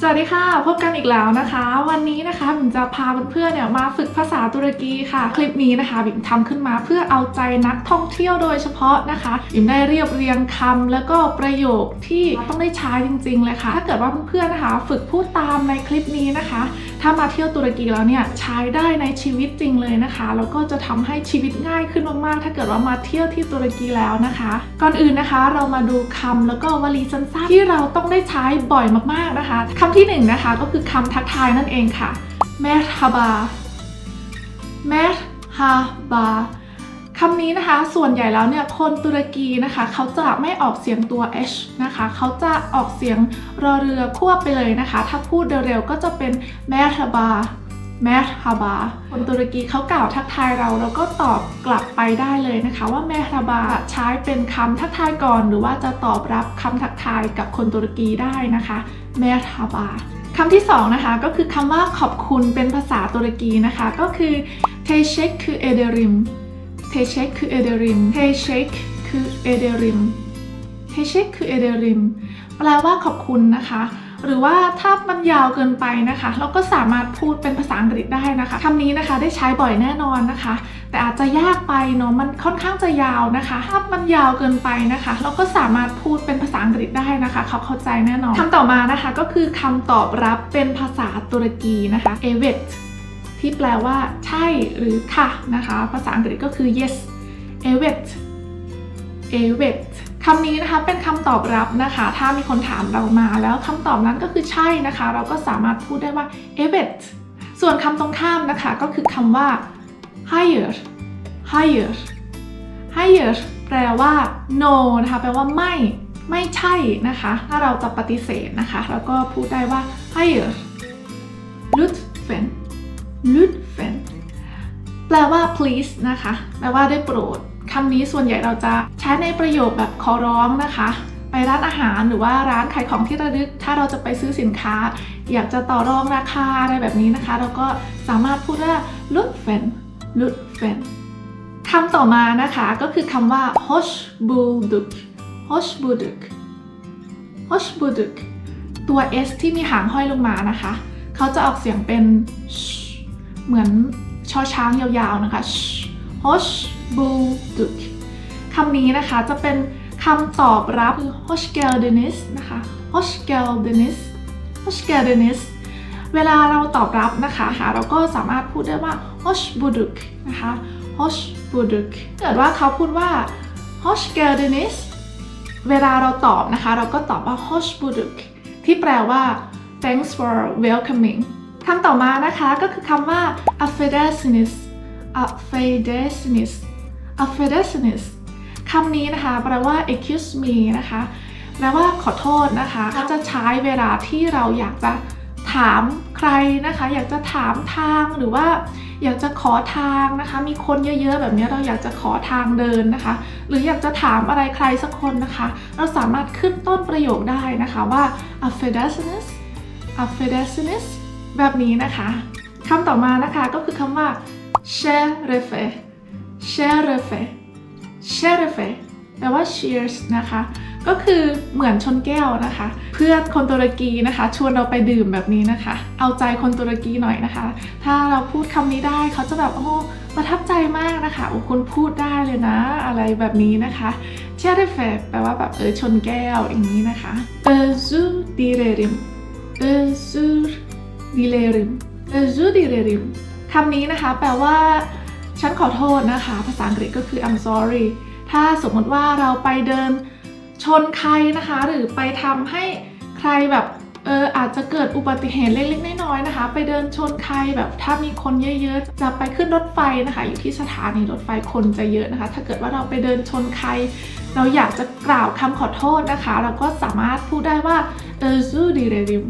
สวัสดีค่ะ พบกันอีกแล้วนะคะ วันนี้นะคะบิ่มจะพาเพื่อนๆเนี่ยมาฝึกภาษาตุรกีค่ะ คลิปนี้นะคะบิ่มทำขึ้นมาเพื่อเอาใจนักท่องเที่ยวโดยเฉพาะนะคะบิ่มได้เรียบเรียงคำแล้วก็ประโยคที่ต้องได้ใช้จริงๆเลยค่ะ ถ้าเกิดว่าเพื่อนๆนะคะ ฝึกพูดตามในคลิปนี้นะคะ ถ้ามาเที่ยวตุรกีแล้วเนี่ยใช้ได้ในชีวิตจริงเลยนะคะแล้วก็จะทำให้ชีวิตง่ายขึ้นมากๆ ถ้าเกิดว่ามาเที่ยวที่ตุรกีแล้วนะคะ ก่อนอื่นนะคะเรามาดูคำแล้วก็วลีสั้นๆที่เราต้องได้ใช้บ่อยมากๆนะคะคำที่หนึ่งนะคะก็คือคำทักทายนั่นเองค่ะ แมทฮาบา แมทฮาบาคำนี้นะคะส่วนใหญ่แล้วเนี่ยคนตุรกีนะคะ เขาจะไม่ออกเสียงตัว h นะคะ เขาจะออกเสียงรอเรือควบไปเลยนะคะ ถ้าพูดเร็วๆก็จะเป็นแมทบา merhaba คนตุรกีเขากล่าวทักทายเราเราก็ตอบกลับไปได้เลยนะคะ ว่า merhaba ใช้เป็นคำทักทายก่อน หรือว่าจะตอบรับคำทักทายกับคนตุรกีได้นะคะ merhaba คำที่สองนะคะก็คือคำว่าขอบคุณเป็นภาษาตุรกีนะคะ ก็คือ teşekkür ederim teşekkür ederim teşekkür ederim teşekkür ederim แปลว่าขอบคุณนะคะ หรือว่าถ้ามันยาวเกินไปนะคะ เราก็สามารถพูดเป็นภาษาอังกฤษได้นะคะคำนี้นะคะได้ใช้บ่อยแน่นอนนะคะ แต่อาจจะยากไปเนาะมันค่อนข้างจะยาวนะคะ ถ้ามันยาวเกินไปนะคะ เราก็สามารถพูดเป็นภาษาอังกฤษได้นะคะเขาเข้าใจแน่นอนคำต่อมานะคะก็คือคำตอบรับเป็นภาษาตุรกีนะคะ evet ที่แปลว่าใช่หรือค่ะนะคะ ภาษาอังกฤษก็คือ yes evet evet คำนี้นะคะเป็นคำตอบรับนะคะ ถ้ามีคนถามเรามาแล้วคำตอบนั้นก็คือใช่นะคะ เราก็สามารถพูดได้ว่า evet ส่วนคำตรงข้ามนะคะก็คือคำว่า higher higher higher แปลว่า no นะคะแปลว่าไม่ไม่ใช่นะคะ ถ้าเราจะปฏิเสธนะคะ เราก็พูดได้ว่า higher lütfen lütfen แปลว่า please นะคะ แปลว่าได้โปรดำนี้ส่วนใหญ่เราจะใช้ในประโยคแบบขอร้องนะคะ ไปร้านอาหารหรือว่าร้านขายของที่ระลึก ถ้าเราจะไปซื้อสินค้า อยากจะต่อรองราคาอะไรแบบนี้นะคะ เราก็สามารถพูดว่า lütfen lütfen คำต่อมานะคะก็คือคำว่า hoş bulduk hoş bulduk hoş bulduk ตัว s ที่มีหางห้อยลงมานะคะ เขาจะออกเสียงเป็น เหมือนชอช้างยาวๆนะคะ sh hoş bulduk คำนี้นะคะจะเป็นคำตอบรับคือ hoş geldiniz นะคะ hoş geldiniz hoş geldiniz เวลาเราตอบรับนะคะค่ะเราก็สามารถพูดได้ว่า hoş bulduk นะคะ hoş bulduk เกิดว่าเขาพูดว่า hoş geldiniz เวลาเราตอบนะคะ เราก็ตอบว่า hoş bulduk ที่แปลว่า thanks for welcoming คำต่อมานะคะก็คือคำว่า affedesiniz affedesiniz affedesiniz คำนี้นะคะแปลว่า excuse me นะคะแปลว่าขอโทษนะคะก็จะใช้เวลาที่เราอยากจะถามใครนะคะ อยากจะถามทางหรือว่าอยากจะขอทางนะคะ มีคนเยอะๆ แบบนี้เราอยากจะขอทางเดินนะคะ หรืออยากจะถามอะไรใครสักคนนะคะ เราสามารถขึ้นต้นประโยคได้นะคะว่า affedesiniz affedesiniz แบบนี้นะคะคำต่อมานะคะก็คือคำว่า s h e r e f e şerefe şerefe şerefe แปลว่า cheers นะคะ ก็คือเหมือนชนแก้วนะคะ เพื่อนคนตุรกีนะคะ ชวนเราไปดื่มแบบนี้นะคะ เอาใจคนตุรกีหน่อยนะคะ ถ้าเราพูดคำนี้ได้เขาจะแบบโอ้ประทับใจมากนะคะโอ้คุณพูดได้เลยนะ อะไรแบบนี้นะคะ şerefe แปลว่าแบบเออชนแก้วอย่างนี้นะคะ özür dilerim özür dilerim özür dilerim คำนี้นะคะ แปลว่า ฉันขอโทษนะคะ ภาษาอังกฤษก็คือ I'm sorry ถ้าสมมติว่าเราไปเดินชนใครนะคะ หรือไปทำให้ใครแบบเอออาจจะเกิดอุบัติเหตุเล็กๆน้อยๆนะคะ ไปเดินชนใครแบบถ้ามีคนเยอะๆ จะไปขึ้นรถไฟนะคะ อยู่ที่สถานีรถไฟคนจะเยอะนะคะ ถ้าเกิดว่าเราไปเดินชนใคร เราอยากจะกล่าวคำขอโทษนะคะ เราก็สามารถพูดได้ว่า özür dilerim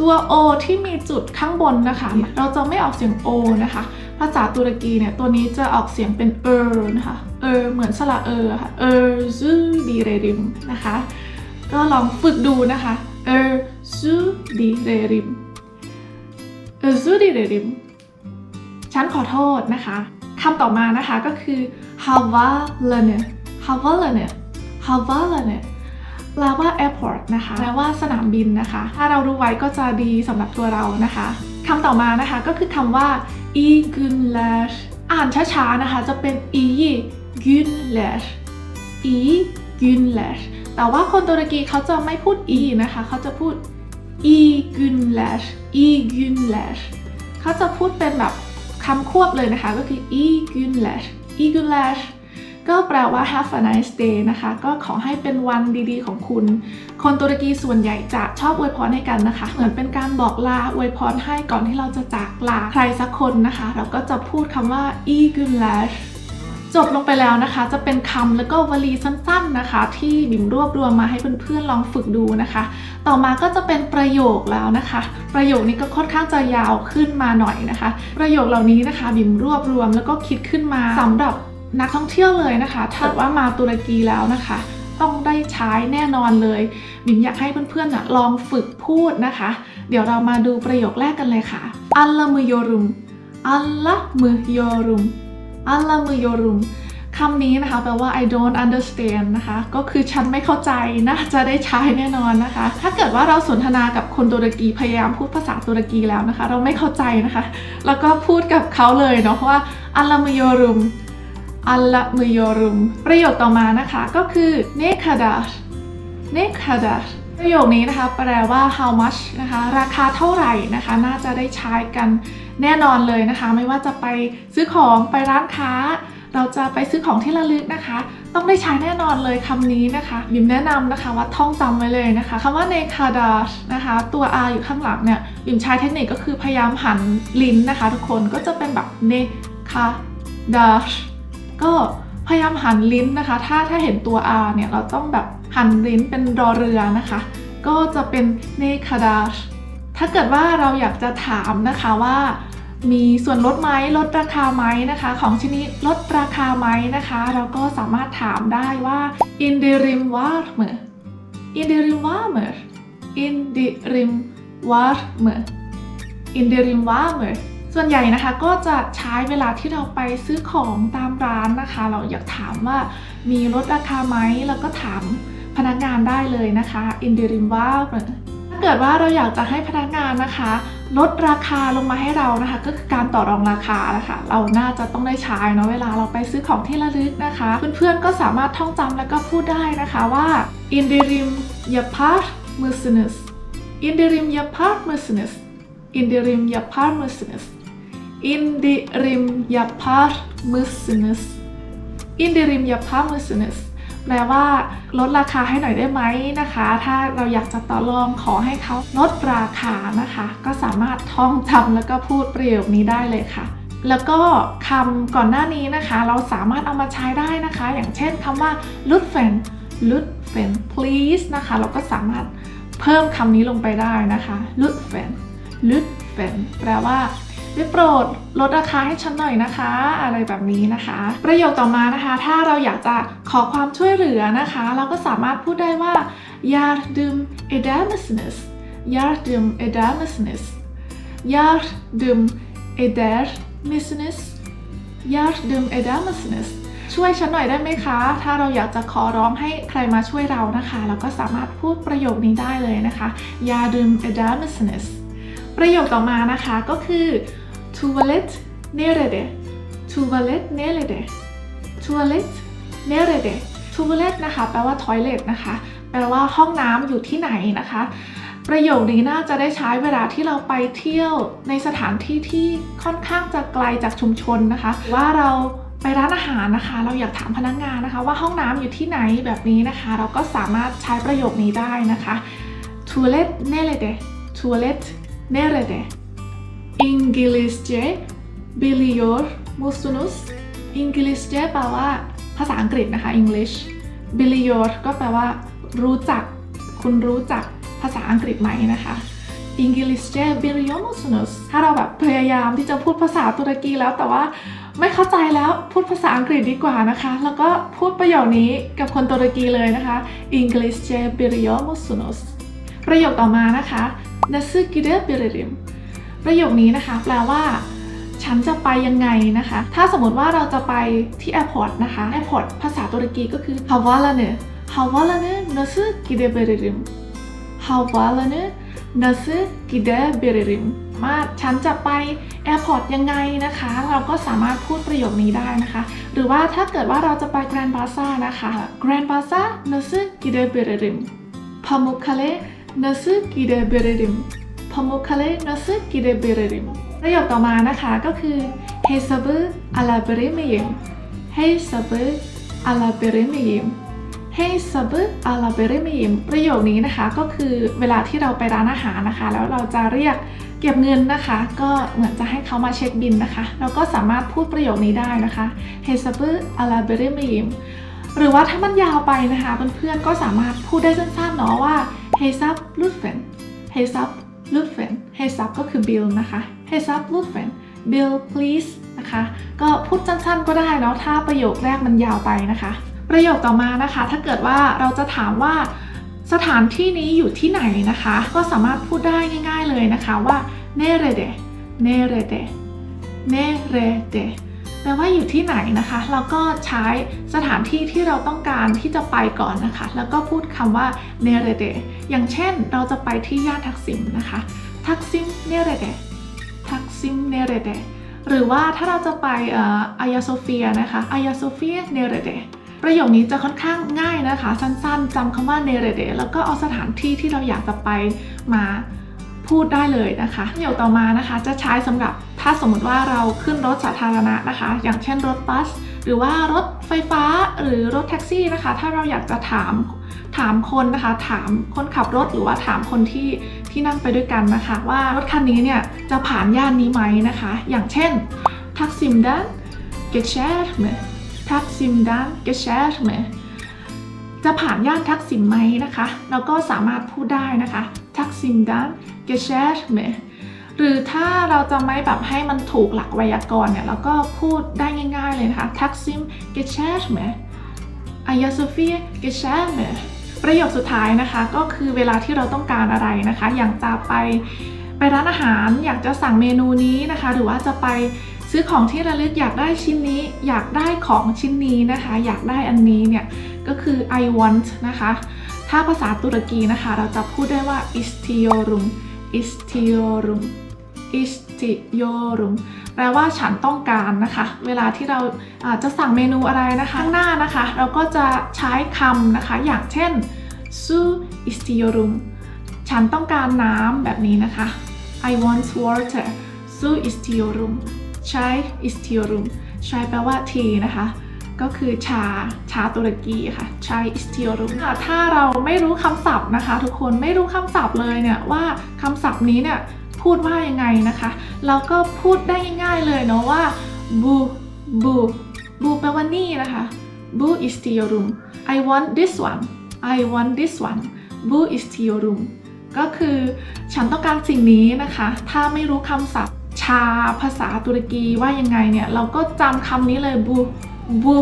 ตัว o ที่มีจุดข้างบนนะคะ เราจะไม่ออกเสียง o นะคะ ภาษาตุรกีเนี่ย ตัวนี้จะออกเสียงเป็น er นะคะ er เหมือนสระเออค่ะ özür dilerim นะคะ ก็ลองฝึกดูนะคะ özür dilerim özür dilerim ฉันขอโทษนะคะ คำต่อมานะคะก็คือ havalanı havalanı havalanı แปลว่า airport นะคะ แปลว่าสนามบินนะคะ ถ้าเรารู้ไว้ก็จะดีสำหรับตัวเรานะคะคำต่อมานะคะก็คือคำว่า e g u n l a s h อ่านช้าๆนะคะจะเป็น e g u n l a s h e g u n l a s h แต่ว่าคนตุรกีเขาจะไม่พูด e นะคะเขาจะพูด e g u n l a s h e g u n l a s h เขาจะพูดเป็นแบบคำควบเลยนะคะก็คือ e g u n ก็แปลว่า have a nice day นะคะ ก็ขอให้เป็นวันดีๆ ของคุณ คนตุรกีส่วนใหญ่จะชอบอวยพรให้กันนะคะ เหมือนเป็นการบอกลาอวยพรให้ก่อนที่เราจะจากลาใครสักคนนะคะ เราก็จะพูดคำว่า e g u n l a s จบลงไปแล้วนะคะ จะเป็นคำแล้วก็วลีสั้นๆนะคะ ที่บิ่มรวบรวมมาให้เพื่อนๆลองฝึกดูนะคะ ต่อมาก็จะเป็นประโยคแล้วนะคะ ประโยคนี้ก็ค่อนข้างจะยาวขึ้นมาหน่อยนะคะ ประโยคเหล่านี้นะคะ บิ่มรวบรวมแล้วก็คิดขึ้นมาสำหรับ นักท่องเที่ยวเลยนะคะ ถ้าเกิดว่ามาตุรกีแล้วนะคะ ต้องได้ใช้แน่นอนเลยบิมอยากให้เพื่อนๆนะลองฝึกพูดนะคะ เดี๋ยวเรามาดูประโยคแรกกันเลยค่ะอัลลมือโยรุมอัลละมือโยรุมอัลลมือโยรุมคำนี้นะคะแปลว่า I don't understand นะคะ ก็คือฉันไม่เข้าใจน่าจะได้ใช้แน่นอนนะคะ ถ้าเกิดว่าเราสนทนากับคนตุรกีพยายามพูดภาษาตุรกีแล้วนะคะ เราไม่เข้าใจนะคะ แล้วก็พูดกับเขาเลยเนาะเพราะว่าอัลลมือโยรุม อัลละมือโยรุม ประโยคต่อมานะคะก็คือเนคาดาชเนคาดาชประโยคนี้นะคะแปลว่า how much นะคะราคาเท่าไหร่นะคะน่าจะได้ใช้กันแน่นอนเลยนะคะ ไม่ว่าจะไปซื้อของไปร้านค้า เราจะไปซื้อของที่ระลึกนะคะ ต้องได้ใช้แน่นอนเลยคำนี้นะคะบิมแนะนำนะคะว่าท่องจำไว้เลยนะคะคำว่า n e k a d a s h นะคะตัว r อยู่ข้างหลังเนี่ยบิมใช้เทคนิคก็คือพยายามหันลิ้นนะคะ ทุกคนก็จะเป็นแบบ n e k a d a s h ก็พยายามหันลิ้นนะคะ ถ้าถ้าเห็นตัว r เนี่ยเราต้องแบบหันลิ้นเป็นรอเรือนะคะ ก็จะเป็น n e k a d a s h ถ้าเกิดว่าเราอยากจะถามนะคะว่า มีส่วนลดไหมลดราคาไหมนะคะ ของชิ้นนี้ลดราคาไหมนะคะ เราก็สามารถถามได้ว่า in the rim warmer in the rim warmer in the rim warmer in the rim warmer ส่วนใหญ่นะคะก็จะใช้เวลาที่เราไปซื้อของตามร้านนะคะ เราอยากถามว่ามีลดราคาไหมแล้วก็ถามพนักงานได้เลยนะคะ in the rim warmer ถ้าเกิดว่าเราอยากจะให้พนักงานนะคะ ลดราคาลงมาให้เรานะคะ ก็คือการต่อรองราคานะคะ เราน่าจะต้องได้ใช้เนาะเวลาเราไปซื้อของที่ระลึกนะคะ เพื่อนๆก็สามารถท่องจำแล้วก็พูดได้นะคะว่า in the rim yapar mısınız in the rim yapar mısınız in the rim yapar mısınız in the rim yapar mısınız in the rim yapar mısınız แปลว่าลดราคาให้หน่อยได้ไหมนะคะ ถ้าเราอยากจะต่อรองขอให้เขาลดราคานะคะ ก็สามารถท่องจำแล้วก็พูดประโยคนี้ได้เลยค่ะแล้วก็คำก่อนหน้านี้นะคะ เราสามารถเอามาใช้ได้นะคะ อย่างเช่นคำว่า l u t f e n l u t f e n please นะคะ เราก็สามารถเพิ่มคำนี้ลงไปได้นะคะ l u t f e n l u t f e n แปลว่า ได้โปรดลดราคาให้ฉันหน่อยนะคะ อะไรแบบนี้นะคะ ประโยคต่อมานะคะ ถ้าเราอยากจะขอความช่วยเหลือนะคะ เราก็สามารถพูดได้ว่า yardım eder misiniz yardım eder misiniz yardım eder misiniz yardım eder misiniz ช่วยฉันหน่อยได้ไหมคะ ถ้าเราอยากจะขอร้องให้ใครมาช่วยเรานะคะ เราก็สามารถพูดประโยคนี้ได้เลยนะคะ yardım eder misiniz ประโยคต่อมานะคะก็คือ tuvalet nerede tuvalet nerede tuvalet nerede tuvalet นะคะแปลว่า toilet นะคะ แปลว่าห้องน้ำอยู่ที่ไหนนะคะ ประโยคนี้น่าจะได้ใช้เวลาที่เราไปเที่ยวในสถานที่ที่ค่อนข้างจะไกลจากชุมชนนะคะ ว่าเราไปร้านอาหารนะคะ เราอยากถามพนักงานนะคะ ว่าห้องน้ำอยู่ที่ไหนแบบนี้นะคะ เราก็สามารถใช้ประโยคนี้ได้นะคะ tuvalet nerede tuvalet nerede İngilizce biliyor musunuz İngilizce แปลว่า ภาษาอังกฤษนะคะ English biliyor ก็แปลว่า รู้จัก คุณรู้จักภาษาอังกฤษไหมนะคะ İngilizce biliyor musunuz ถ้าเราแบบพยายามที่จะพูดภาษาตุรกีแล้วแต่ว่าไม่เข้าใจแล้วพูดภาษาอังกฤษดีกว่านะคะ แล้วก็พูดประโยคนี้กับคนตุรกีเลยนะคะ İngilizce biliyor musunuz ประโยคต่อมานะคะ Nasıl gidebilirim ประโยคนี้นะคะ แปลว่า ฉันจะไปยังไงนะคะ ถ้าสมมติว่าเราจะไปที่แอร์พอร์ตนะคะแอร์พอร์ตภาษาตุรกีก็คือ havaalanı havaalanı nasıl gidebilirim Havaalanı nasıl gidebilirim ว่าฉันจะไปแอร์พอร์ตยังไงนะคะ เราก็สามารถพูดประโยคนี้ได้นะคะ หรือว่าถ้าเกิดว่าเราจะไปแกรนด์บาซ่านะคะ Grand Baza nasıl gidebilirim Pamukkale nasıl gidebilirim Pamukkale nasıl gidebilirim ประโยคต่อมานะคะก็คือ hesabı alabilir miyim hesabı alabilir miyim hesabı alabilir miyim ประโยคนี้นะคะก็คือเวลาที่เราไปร้านอาหารนะคะ แล้วเราจะเรียกเก็บเงินนะคะ ก็เหมือนจะให้เขามาเช็คบินนะคะ เราก็สามารถพูดประโยคนี้ได้นะคะ hesabı alabilir miyim หรือว่าถ้ามันยาวไปนะคะเพื่อนๆก็สามารถพูดได้สั้นๆเนาะว่า hesap lütfen hesap lütfen hesap ก็คือ bill นะคะ hesap lütfen bill please นะคะก็พูดสั้นๆก็ได้เนาะถ้าประโยคแรกมันยาวไปนะคะ ประโยคต่อมานะคะ ถ้าเกิดว่าเราจะถามว่าสถานที่นี้อยู่ที่ไหนนะคะ ก็สามารถพูดได้ง่าย ๆเลยนะคะว่า nerede nerede nerede แปลว่าอยู่ที่ไหนนะคะเราก็ใช้สถานที่ที่เราต้องการที่จะไปก่อนนะคะ แล้วก็พูดคำว่า nerede อย่างเช่นเราจะไปที่ย่านทักษิณนะคะทักษิณ nerede ทักษิณ nerede หรือว่าถ้าเราจะไปอายาโซเฟียนะคะอายาโซเฟีย nerede ประโยคนี้จะค่อนข้างง่ายนะคะ สั้นๆจำคำว่า nerede แล้วก็เอาสถานที่ที่เราอยากจะไปมา พูดได้เลยนะคะประโยคต่อมานะคะ จะใช้สำหรับถ้าสมมติว่าเราขึ้นรถสาธารณะนะคะ อย่างเช่นรถบัส หรือว่ารถไฟฟ้าหรือรถแท็กซี่นะคะ ถ้าเราอยากจะถามถามคนนะคะ ถามคนขับรถหรือว่าถามคนที่ที่นั่งไปด้วยกันนะคะ ว่ารถคันนี้เนี่ยจะผ่านย่านนี้ไหมนะคะ อย่างเช่น Taksim'den geçer mi Taksim'den geçer mi จะผ่านย่านทักษิณไหมนะคะ เราก็สามารถพูดได้นะคะ Taksim'den geçer mi หรือถ้าเราจะไม่แบบให้มันถูกหลักไวยากรณ์เนี่ยเราก็พูดได้ง่าย ๆ เลยนะคะ Taksim geçer mi Ayasofya geçer mi ประโยคสุดท้ายนะคะก็คือเวลาที่เราต้องการอะไรนะคะ อย่างจะไปไปร้านอาหารอยากจะสั่งเมนูนี้นะคะ หรือว่าจะไปซื้อของที่ระลึกอยากได้ชิ้นนี้ อยากได้ของชิ้นนี้นะคะ อยากได้อันนี้เนี่ย ก็คือ I want นะคะ ถ้าภาษาตุรกีนะคะ เราจะพูดได้ว่า istiyorum istiorum istiorum แปลว่าฉันต้องการนะคะ เวลาที่เราจะสั่งเมนูอะไรนะคะ ข้างหน้านะคะ เราก็จะใช้คำนะคะ อย่างเช่น su istiorum ฉันต้องการน้ำแบบนี้นะคะ I want water su istiorum ใช้ istiorum ใช้แปลว่า tea นะคะ ก็คือชาชาตุรกีค่ะช้ istiyorum ค่ะถ้าเราไม่รู้คำศัพท์นะคะ ทุกคนไม่รู้คำศัพท์เลยเนี่ยว่าคำศัพท์นี้เนี่ยพูดว่ายังไงนะคะเราก็พูดได้ง่ายๆเลยเนาะว่า bu bu bu แปลว่านี่นะคะ bu istiyorum I want this one I want this one bu istiyorum ก็คือฉันต้องการสิ่งนี้นะคะ ถ้าไม่รู้คำศัพท์ชาภาษาตุรกีว่ายังไงเนี่ย เราก็จำคำนี้เลย bu bu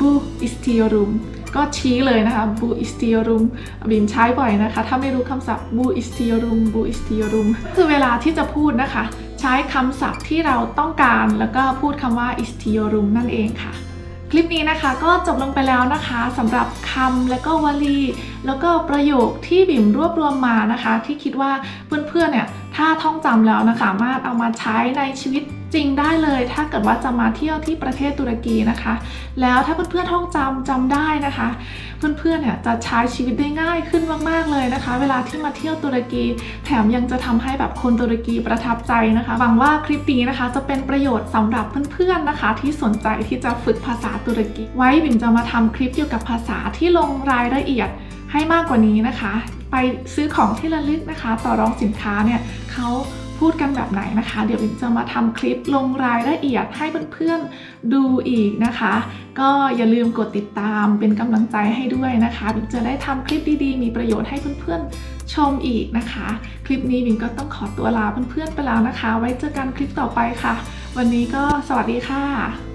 bu istiyorum ก็ชี้เลยนะคะ bu istiyorum บิมใช้บ่อยนะคะ ถ้าไม่รู้คำศัพท์ bu istiyorum bu istiyorum คือเวลาที่จะพูดนะคะ ใช้คำศัพท์ที่เราต้องการแล้วก็พูดคำว่า istiyorum นั่นเองค่ะคลิปนี้นะคะก็จบลงไปแล้วนะคะสำหรับคำและก็วลี แล้วก็ประโยคที่บิ่มรวบรวมมานะคะ ที่คิดว่าเพื่อนๆเนี่ย ถ้าท่องจำแล้วนะคะสามารถเอามาใช้ในชีวิตจริงได้เลย ถ้าเกิดว่าจะมาเที่ยวที่ประเทศตุรกีนะคะ แล้วถ้าเพื่อนๆท่องจำจำได้นะคะ เพื่อนๆเนี่ยจะใช้ชีวิตได้ง่ายขึ้นมากๆเลยนะคะ เวลาที่มาเที่ยวตุรกี แถมยังจะทำให้แบบคนตุรกีประทับใจนะคะหวังว่าคลิปนี้นะคะ จะเป็นประโยชน์สำหรับเพื่อนๆนะคะ ที่สนใจที่จะฝึกภาษาตุรกี ไว้บิ่มจะมาทำคลิปเกี่ยวกับภาษาที่ลงรายละเอียดให้มากกว่านี้นะคะ ไปซื้อของที่ระลึกนะคะ ต่อรองสินค้าเนี่ยเขาพูดกันแบบไหนนะคะ เดี๋ยวบิ่มจะมาทำคลิปลงรายละเอียดให้เพื่อนๆดูอีกนะคะ ก็อย่าลืมกดติดตามเป็นกำลังใจให้ด้วยนะคะบิ่มจะได้ทำคลิปดีๆ มีประโยชน์ให้เพื่อนๆชมอีกนะคะ คลิปนี้บิ่มก็ต้องขอตัวลาเพื่อนๆไปแล้วนะคะ ไว้เจอกันคลิปต่อไปค่ะ วันนี้ก็สวัสดีค่ะ